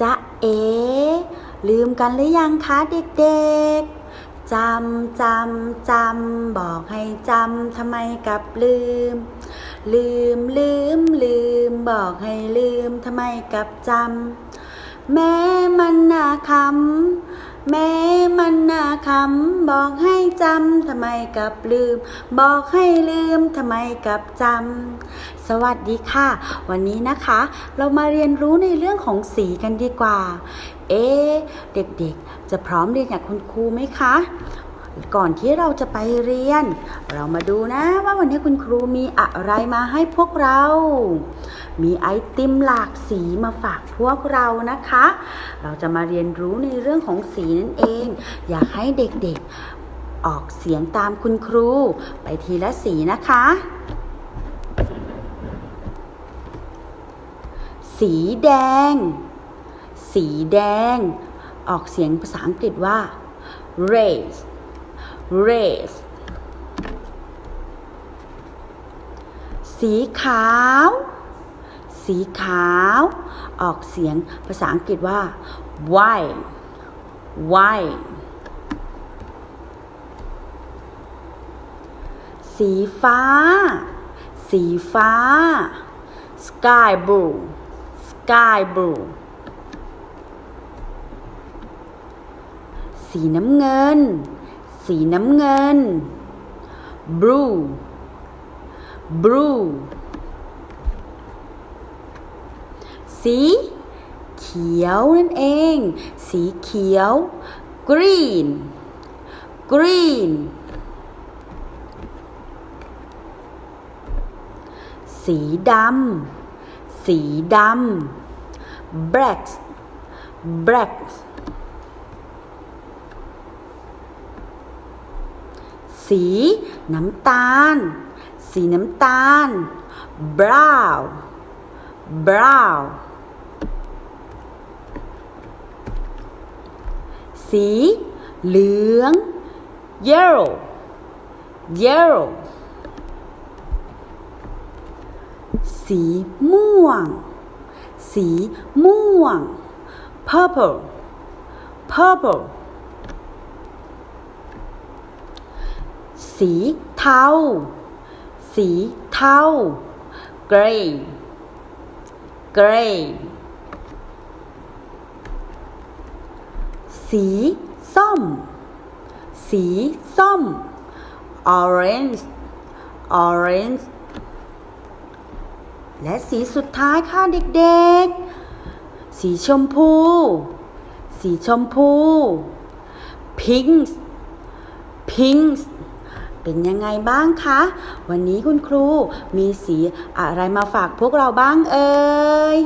จะเอ ลืมกันหรือยังคะเด็กๆ จำจำจำบอกให้จำทำไมกลับลืม ลืมลืมลืม บอกให้ลืมทำไมกลับจำแม้มันนาคำ แม้มันน่าคำบอกให้จำทำไมกลับลืม บอกให้ลืมทำไมกลับจำสวัสดีค่ะ วันนี้นะคะ เรามาเรียนรู้ในเรื่องของสีกันดีกว่า เอ๊เด็กๆ จะพร้อมเรียนกับคุณครูไหมคะ ก่อนที่เราจะไปเรียน เรามาดูนะว่าวันนี้คุณครูมีอะไรมาให้พวกเรา มีไอติมหลากสีมาฝากพวกเรานะคะ เราจะมาเรียนรู้ในเรื่องของสีนั่นเอง อยากให้เด็กๆออกเสียงตามคุณครู ไปทีละสีนะคะ สีแดง สีแดง ออกเสียงภาษาอังกฤษว่า race race สีขาว สีขาว ออกเสียงภาษาอังกฤษว่า white white สีฟ้า สีฟ้า sky blue sky blue สีน้ำเงิน สีน้ำเงิน blue blue สีเขียวนั่นเอง สีเขียว green green สีดำ สีดำ black black สี น้ำตาล สีน้ำตาล brown brown สี เหลือง yellow yellow สีม่วง สีม่วง purple purple สีเทา สีเทา gray gray สีส้ม สีส้ม orange orange และสีสุดท้ายค่ะเด็กๆ สีชมพู สีชมพู pink pink เป็นยังไงบ้างคะ วันนี้คุณครูมีสีอะไรมาฝากพวกเราบ้างเอ่ย